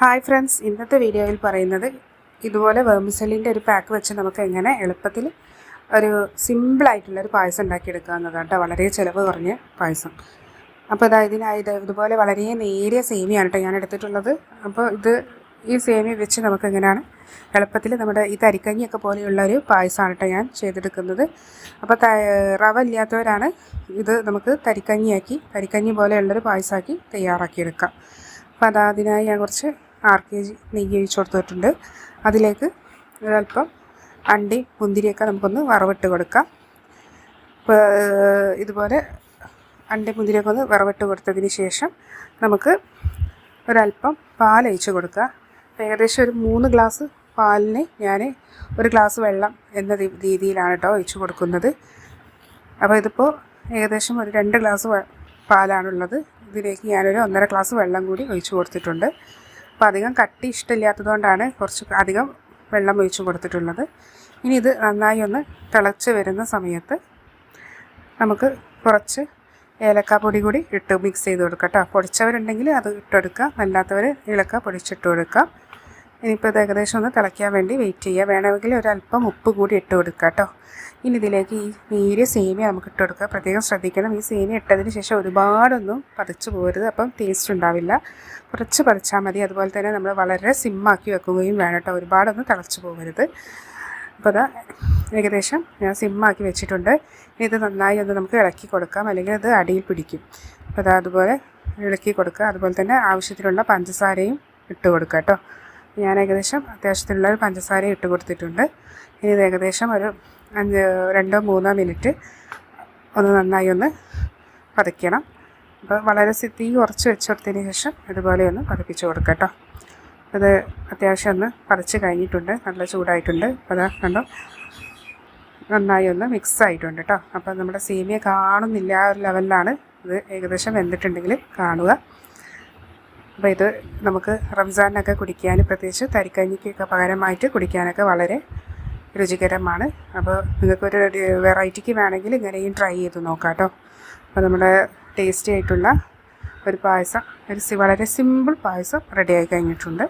Hi friends ഇന്നത്തെ വീഡിയോയിൽ പറയുന്നത് ഇതുപോലെ വേമിസലിന്റെ ഒരു പാക്ക് വെച്ച് നമുക്ക് എങ്ങനെ എളുപ്പത്തിൽ ഒരു സിമ്പിളായിട്ടുള്ളൊരു പായസം ഉണ്ടാക്കിയെടുക്കുക എന്നതാണ് കേട്ടോ വളരെ ചിലവ് കുറഞ്ഞ പായസം. അപ്പോൾ ഇതാ ഇതിനായി ഇത് ഇതുപോലെ വളരെ നേരിയ സേമിയാണ് കേട്ടോ ഞാൻ എടുത്തിട്ടുള്ളത്. അപ്പോൾ ഇത് ഈ സേമിയ വെച്ച് നമുക്ക് എങ്ങനെയാണ് എളുപ്പത്തിൽ നമ്മുടെ ഈ തരിക്കഞ്ഞിയൊക്കെ പോലെയുള്ള ഒരു പായസമാണ് കേട്ടോ ഞാൻ ചെയ്തെടുക്കുന്നത്. അപ്പോൾ റവ ഇല്ലാത്തവരാണ് ഇത് നമുക്ക് തരിക്കഞ്ഞിയാക്കി തരിക്കഞ്ഞി പോലെയുള്ളൊരു പായസമാക്കി തയ്യാറാക്കിയെടുക്കാം. അപ്പോൾ അതാ അതിനായി ഞാൻ കുറച്ച് ആർ കെ ജി നെയ്യ് ഒഴിച്ച് കൊടുത്തിട്ടുണ്ട്. അതിലേക്ക് ഒരല്പം അണ്ടി മുന്തിരിയൊക്കെ നമുക്കൊന്ന് വറവിട്ട് കൊടുക്കാം. ഇതുപോലെ അണ്ടി മുന്തിരിയൊക്കെ ഒന്ന് വറവിട്ട് കൊടുത്തതിന് ശേഷം നമുക്ക് ഒരല്പം പാൽ ഒഴിച്ച് കൊടുക്കുക. ഏകദേശം ഒരു മൂന്ന് ഗ്ലാസ് പാലിന് ഞാൻ ഒരു ഗ്ലാസ് വെള്ളം എന്ന രീതിയിലാണ് കേട്ടോ ഒഴിച്ച് കൊടുക്കുന്നത്. അപ്പോൾ ഇതിപ്പോൾ ഏകദേശം ഒരു രണ്ട് ഗ്ലാസ് പാലാണുള്ളത്. ഇതിലേക്ക് ഞാനൊരു ഒന്നര ഗ്ലാസ് വെള്ളം കൂടി ഒഴിച്ച് കൊടുത്തിട്ടുണ്ട്. അപ്പോൾ അധികം കട്ടി ഇഷ്ടമില്ലാത്തതുകൊണ്ടാണ് കുറച്ച് അധികം വെള്ളം ഒഴിച്ച് കൊടുത്തിട്ടുള്ളത്. ഇനി ഇത് നന്നായി ഒന്ന് തിളച്ച് വരുന്ന സമയത്ത് നമുക്ക് കുറച്ച് ഏലക്കാപ്പൊടി കൂടി ഇട്ട് മിക്സ് ചെയ്ത് കൊടുക്കാം കേട്ടോ. പൊടിച്ചവരുണ്ടെങ്കിൽ അത് ഇട്ടെടുക്കാം അല്ലാത്തവർ ഏലക്ക പൊടിച്ചിട്ട് കൊടുക്കാം. ഇനിയിപ്പോൾ ഇത് ഏകദേശം ഒന്ന് തിളയ്ക്കാൻ വേണ്ടി വെയിറ്റ് ചെയ്യുക വേണമെങ്കിൽ ഒരല്പം ഉപ്പ് കൂടി ഇട്ട് കൊടുക്കുക കേട്ടോ. ഇനി ഇതിലേക്ക് ഈ നീര് സേമിയ നമുക്ക് ഇട്ട് കൊടുക്കുക പ്രത്യേകം ശ്രദ്ധിക്കണം. ഈ സേമിയ ഇട്ടതിന് ശേഷം ഒരുപാടൊന്നും പതച്ച് പോകരുത് അപ്പം ടേസ്റ്റ് ഉണ്ടാവില്ല. കുറച്ച് പതച്ചാൽ മതി. അതുപോലെ തന്നെ നമ്മൾ വളരെ സിമ്മാക്കി വെക്കുകയും വേണം കേട്ടോ. ഒരുപാടൊന്നും തിളച്ച് പോകരുത്. അപ്പോൾ അതാ ഏകദേശം ഞാൻ സിമ്മാക്കി വെച്ചിട്ടുണ്ട്. ഇത് നന്നായി ഒന്ന് നമുക്ക് ഇളക്കി കൊടുക്കാം. അല്ലെങ്കിൽ അത് അടിയിൽ പിടിക്കും. അപ്പോൾ അതാ അതുപോലെ ഇളക്കി കൊടുക്കുക. അതുപോലെ തന്നെ ആവശ്യത്തിനുള്ള പഞ്ചസാരയും ഇട്ട് കൊടുക്കുക കേട്ടോ. ഞാൻ ഏകദേശം അത്യാവശ്യത്തിനുള്ള ഒരു പഞ്ചസാര ഇട്ട് കൊടുത്തിട്ടുണ്ട്. ഇനി ഇത് ഏകദേശം ഒരു അഞ്ച് രണ്ടോ മൂന്നോ മിനിറ്റ് ഒന്ന് നന്നായി ഒന്ന് പതയ്ക്കണം. അപ്പോൾ വളരെ തീ കുറച്ച് വെച്ച് കൊടുത്തതിന് ശേഷം ഇതുപോലെ ഒന്ന് പതിപ്പിച്ച് കൊടുക്കട്ടോ കേട്ടോ. അത് അത്യാവശ്യം ഒന്ന് പതച്ച് കഴിഞ്ഞിട്ടുണ്ട്. നല്ല ചൂടായിട്ടുണ്ട്. അപ്പോൾ അതാ കണ്ടോ? നന്നായി ഒന്ന് മിക്സ് ആയിട്ടുണ്ട് കേട്ടോ. അപ്പോൾ നമ്മുടെ സേമിയ കാണുന്നില്ല ഒരു ലെവലിലാണ് ഇത് ഏകദേശം വെന്തിട്ടുണ്ടെങ്കിൽ കാണുക. അപ്പോൾ ഇത് നമുക്ക് റംസാനൊക്കെ കുടിക്കാൻ പ്രത്യേകിച്ച് തരിക്കഞ്ഞിക്കൊക്കെ പകരമായിട്ട് കുടിക്കാനൊക്കെ വളരെ രുചികരമാണ്. അപ്പോൾ നിങ്ങൾക്കൊരു വെറൈറ്റിക്ക് വേണമെങ്കിൽ ഇങ്ങനെയും ട്രൈ ചെയ്ത് നോക്കാം കേട്ടോ. അപ്പോൾ നമ്മുടെ ടേസ്റ്റി ആയിട്ടുള്ള ഒരു പായസം ഒരു വളരെ സിമ്പിൾ പായസം റെഡി ആയി കഴിഞ്ഞിട്ടുണ്ട്.